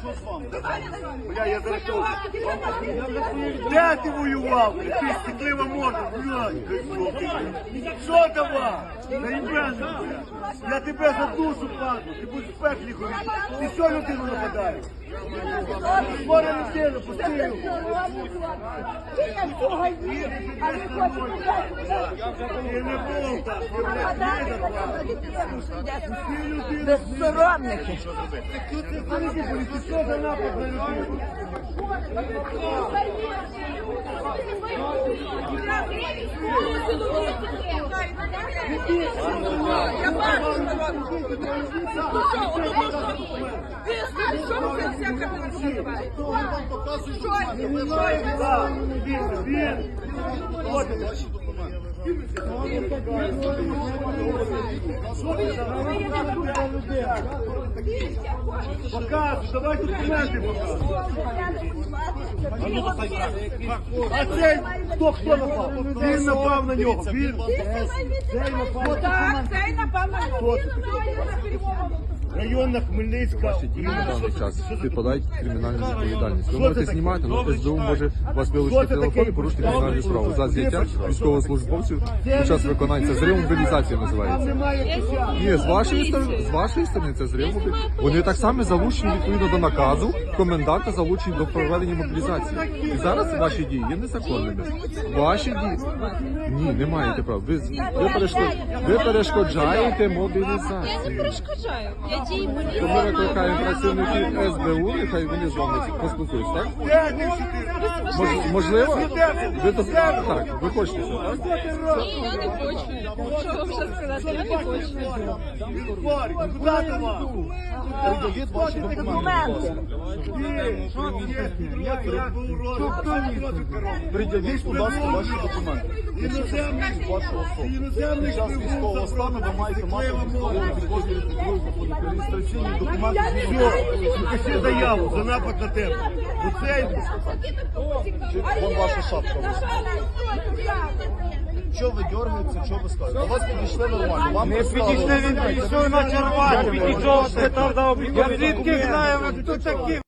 Що з вами? Бля, я зараз. Де ти воював? Ти стеклива морда, блядь. Що давай? Наїбенно, блядь. Я тебе за душу паду, ти будеш в пеклі горіти. Ти що людину нападаєш? Море людину, пусти його. Ти не болта, ти блядь, Безсоромники. Що за напад на людину? Я бачу, Ви знаєте, що називаєте? Хто вам показує Що це? Ви Що документи. Показуй, давай документи показуй. А цей хто хто напав? Він на нього. Він цей напав. Так, на напевно. Районна Хмельницька. дії на даний час підпадають кримінальну відповідальність. Ви можете знімати, але СБУ може вас вилучити телефон порушити кримінальну справу за зняття військовослужбовців під час виконання. Це зрив мобілізації називається. Ні, з вашої сторони, з вашої сторони це зрив мобілізації. Вони так само залучені відповідно до наказу коменданта залучені до проведення мобілізації. І зараз ваші дії є незаконними. Ваші дії ні, не маєте права. Ви, ви, перешкод... ви перешкоджаєте Я не перешкоджаю. Поліції. Викликаємо працівників СБУ, нехай вони з вами поспілкуються, так? Мож- можливо? Ви то так, ви хочете це, так? Ні, я не хочу. Що вам ще сказати? Я не хочу. Документи. Будь ласка, ваші документи. Іноземний Вашу особу. Під час військового стану ви маєте мати військову підрозділі реєстраційні документи. Все, напиши заяву за напад на тебе. Оцей Вон ваша шапка. Що ви дергаєтеся, що ви скажете? До вас підійшли нормально. Вам не підійшли, він підійшов на Я Підійшов, спитав, дав Я звідки знаю, ви хто такі?